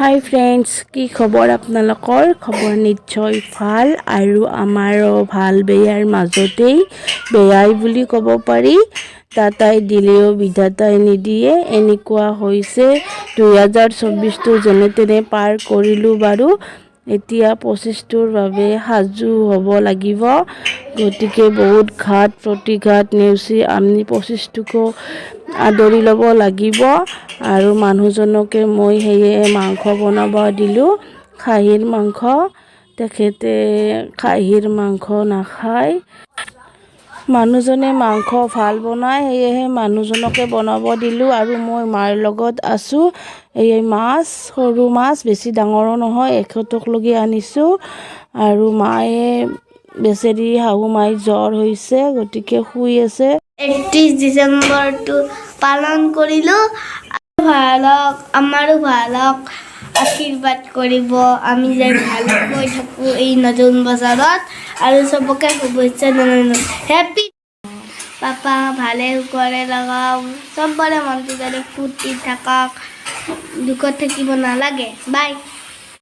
High friends কি খবৰ আপোনালোকৰ? খবৰ নিশ্চয় ভালো আৰু আমাৰো ভালো বেয়াৰ মাজতেই বেয়াই বুলি ক'ব পাৰি। দাতাই দিলেও বিধাতাই নিদিয়ে। এনেকুৱা হৈছে। দুই হাজাৰ চৌব্বিছটো যেনে তেনে পাৰ কৰিলোঁ বাৰু। এতিয়া পঁচিছটোৰ বাবে সাজু হ'ব লাগিব। গতিকে বহুত ঘাট প্ৰতিঘাত নেওচি আমি পঁচিছটোকো আদৰি ল'ব লাগিব। আৰু মানুহজনকে মই সেয়ে মাংস বনাব দিলোঁ। খাহীৰ মাংস। তেখেতে খাহীৰ মাংস নাখায়। মানুহজনে মাংস ভালো বনায়, সেয়েহে মানুহজনকে বনাব দিলোঁ আৰু মই মাৰ লগত আছোঁ। এই মাছ, সৰু মাছ বেছি ডাঙৰো নহয় এশ টকলগি আনিছোঁ। আৰু মায়ে বেচেৰি শাহু মাই জ্বৰ হৈছে, গতিকে শুই আছে। একত্ৰিছ ডিচেম্বৰটো পালন কৰিলোঁ। ভালো হওক আমাৰো ভালো হওক আশীৰ্বাদ কৰিব আমি যে ভালকৈ থাকোঁ এই নতুন বছৰত আৰু চবকে শুভেচ্ছা জনালোঁ হেপী পাপা ভালে সুখৰে লগাওক চবৰে মনটো যাতে ফূৰ্তি থাকক। দুখত থাকিব নালাগে। বাই